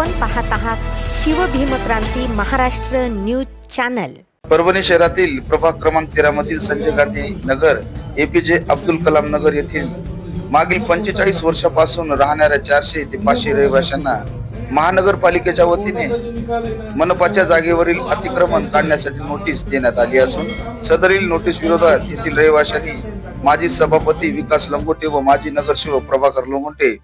आपण पाहत आहात शिवभीमक्रांती महाराष्ट्र न्यूज चॅनल. परभणी शहरातील प्रभाग क्रमांक तेरा मधील संजय गांधी नगर एपीजे अब्दुल कलाम नगर येथील मागील पंचेचाळीस वर्षापासून राहणाऱ्या चारशे ते पाचशे रहिवाशांना महानगरपालिकेच्या वतीने मनपाच्या जागेवरील अतिक्रमण काढण्यासाठी नोटीस देण्यात आली असून सदरील नोटीस विरोधात येथील रहिवाशांनी माजी सभापती विकास लंगोटे व माजी नगरसेवक प्रभाकर लंगोटे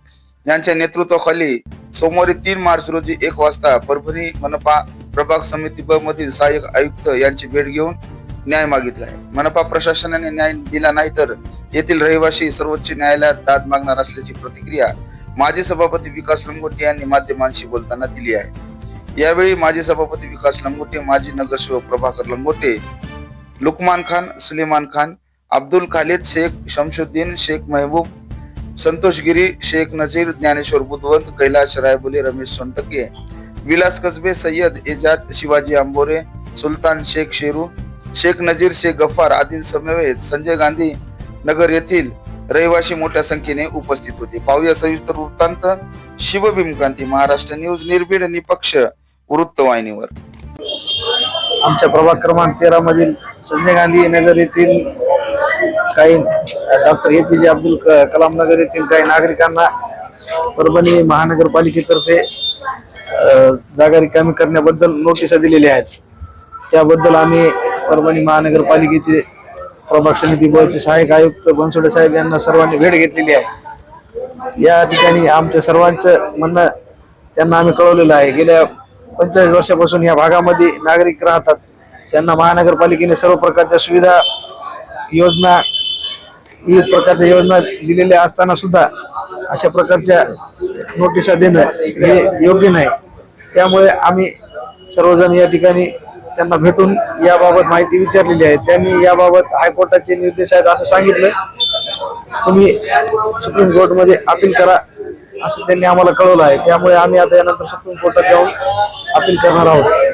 यांच्या नेतृत्वाखाली सोमवारी तीन मार्च रोजी एक वाजता परभणी मनपा प्रभाग समिती ब मधील सहाय्यक आयुक्त यांची भेट घेऊन न्याय मागितला आहे. मनपा प्रशासनाने न्याय दिला नाही तर येथील रहिवासी सर्वोच्च न्यायालयात दाद मागणार असल्याची प्रतिक्रिया माजी सभापती विकास लंगोटे यांनी माध्यमांशी बोलताना दिली आहे. यावेळी माजी सभापती विकास लंगोटे माजी नगरसेवक प्रभाकर लंगोटे लुकमान खान सुलेमान खान अब्दुल खालिद शेख शमशुद्दीन शेख महबूब संतोष गिरी शेख नजीर ज्ञानेश्वर बुधवंत कैलाश रायबोले रमेश सोनटके विलास कसबे सय्यद एजाज शिवाजी आंबोरे सुलतान शेख शेरू शेख नजीर शेख गफ्फार आदी समवेत संजय गांधी नगर येथील रहिवाशी मोठ्या संख्येने उपस्थित होते. पाहूया सविस्तर वृत्तांत. शिवभीमक्रांती महाराष्ट्र न्यूज निर्भीड निपक्ष वृत्तवाहिनीवर आमच्या प्रभाग क्रमांक तेरा मधील संजय गांधी नगर येथील काही डॉक्टर ए पी जे अब्दुल क- कलाम नगर येथील काही नागरिकांना परभणी महानगरपालिकेतर्फे जागा रिकामी करण्याबद्दल नोटिसा दिलेल्या आहेत. त्याबद्दल आम्ही परभणी महानगरपालिकेचे प्रभाग समिती बळचे सहाय्यक आयुक्त बनसोडे साहेब यांना सर्वांनी भेट घेतलेली आहे. या ठिकाणी आमच्या सर्वांचं म्हणणं त्यांना आम्ही कळवलेलं आहे. गेल्या पंचेचाळीस वर्षापासून या भागामध्ये नागरिक राहतात. त्यांना महानगरपालिकेने सर्व प्रकारच्या सुविधा योजना विविध प्रकारच्या योजना दिलेल्या असताना सुद्धा अशा प्रकारच्या नोटिसा देणं हे योग्य नाही. त्यामुळे आम्ही सर्वजण या ठिकाणी त्यांना भेटून याबाबत माहिती विचारलेली आहे. त्यांनी याबाबत हायकोर्टाचे निर्देश आहेत असं सांगितलं. तुम्ही सुप्रीम कोर्टमध्ये अपील करा असं त्यांनी आम्हाला कळवलं आहे. त्यामुळे आम्ही आता यानंतर सुप्रीम कोर्टात जाऊन अपील करणार आहोत.